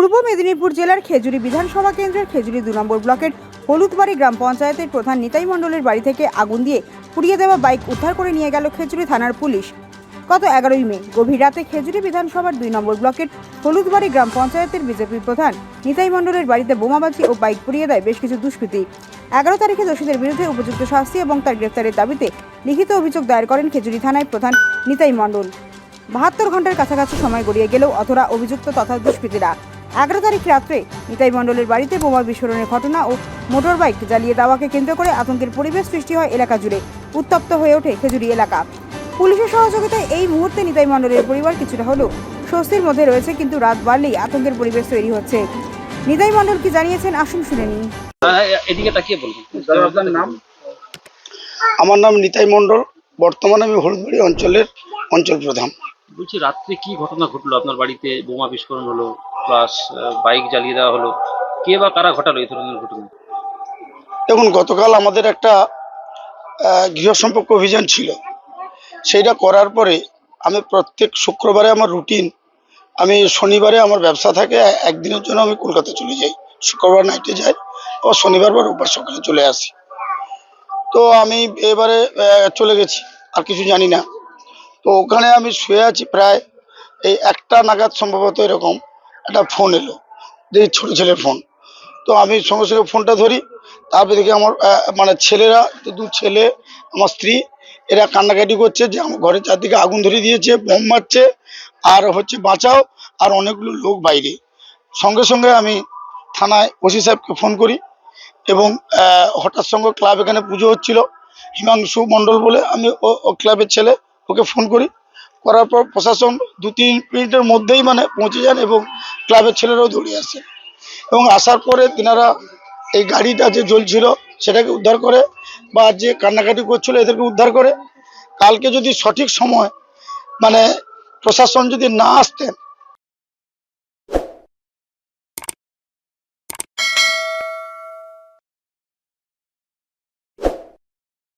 পূর্ব মেদিনীপুর জেলার খেজুরি বিধানসভা কেন্দ্রের খেজুরি দু নম্বর ব্লকের হলুদবাড়ি গ্রাম পঞ্চায়েতের প্রধান নিতাই মণ্ডলের বাড়ি থেকে আগুন দিয়ে পুড়িয়ে দেওয়া বাইক উদ্ধার করে নিয়ে গেল খেজুরি থানার পুলিশ। গত এগারোই মে, গভীর রাতে খেজুরি বিধানসভার দুই নম্বর ব্লকের হলুদবাড়ি গ্রাম পঞ্চায়েতের বিজেপি প্রধান নিতাই মণ্ডলের বাড়িতে বোমাবাজি ও বাইক পুড়িয়ে দেয় বেশ কিছু দুষ্কৃতী। এগারো তারিখে দোষীদের বিরুদ্ধে উপযুক্ত শাস্তি এবং তার গ্রেফতারের দাবিতে লিখিত অভিযোগ দায়ের করেন খেজুরি থানায় প্রধান নিতাই মণ্ডল। বাহাত্তর ঘণ্টার কাছাকাছি সময় গড়িয়ে গেলেও অথরা অভিযুক্ত তথা দুষ্কৃতীরা। এগারো তারিখ রাত্রে নিতাই মণ্ডলের বাড়িতে বোমা বিস্ফোরণের ঘটনা ও মোটর বাইক জ্বালিয়ে দেওয়াকে কেন্দ্র করে আতঙ্কের পরিবেশ সৃষ্টি হয় এলাকা জুড়ে। উত্তপ্ত হয়ে ওঠে খেজুরি এলাকা। পুলিশের সহযোগিতায় এই মুহূর্তে নিতাই মণ্ডলের পরিবার কিছুটা হলেও স্বস্তির মধ্যে রয়েছে কিন্তু রাত বাড়লেই আতঙ্কের পরিবেশ তৈরি হচ্ছে। নিতাই মণ্ডল কি জানিয়েছেন? আসুন শুনে নিন এদিকে তাকিয়ে বলবেন আপনার নাম? আমার নাম নিতাই মণ্ডল। বর্তমানে আমি হলুদবাড়ি অঞ্চলের অঞ্চল প্রধান। বলছি রাত্রে কি ঘটনা ঘটলো? আপনার বাড়িতে বোমা বিস্ফোরণ হলো? প্লাস বাইক জ্বালিয়ে দেওয়া হলো। কে বা কারা ঘটালো এই ধরনের ঘটনা? দেখুন, গতকাল আমাদের একটা গৃহ সম্পর্ক অভিযান ছিল। সেইটা করার পরে আমি প্রত্যেক শুক্রবারে আমার রুটিন আমি শনিবারে আমার ব্যবসা থাকে, একদিনের জন্য আমি কলকাতা চলে যাই। শুক্রবার নাইটে যাই, আবার শনিবার বা রোববার সকালে চলে আসি। তো আমি এবারে চলে গেছি, আর কিছু জানি না। তো ওখানে আমি শুয়ে আছি প্রায়, এই একটা নাগাদ সম্ভবত এরকম। একটা ফোন এলো, যে ছোটো ছেলের ফোন তো আমি সঙ্গে সঙ্গে ফোনটা ধরি, তারপরে দেখি আমার মানে ছেলেরা দু ছেলে, আমার স্ত্রী, এরা কান্নাকাটি করছে যে আমার ঘরের চারদিকে আগুন ধরে দিয়েছে, বোম মারছে, আর হচ্ছে বাঁচাও, আর অনেকগুলো লোক বাইরে। সঙ্গে সঙ্গে আমি থানায় ওসি সাহেবকে ফোন করি এবং হঠাৎ সঙ্গে ক্লাব এখানে পুজো হচ্ছিল, হিমাংশু মণ্ডল বলে, আমি ও ক্লাবের ছেলে, ওকে ফোন করি। করার পর প্রশাসন দু তিন মিনিটের মধ্যেই মানে পৌঁছে যান এবং ক্লাবের ছেলেরাও দৌড়ে আসে। এবং আসার পরে তেনারা এই গাড়িটা যে জ্বলছিল সেটাকে উদ্ধার করে বা যে কান্নাকাটি করছিল এদেরকে উদ্ধার করে। কালকে যদি সঠিক সময় মানে প্রশাসন যদি না আসতেন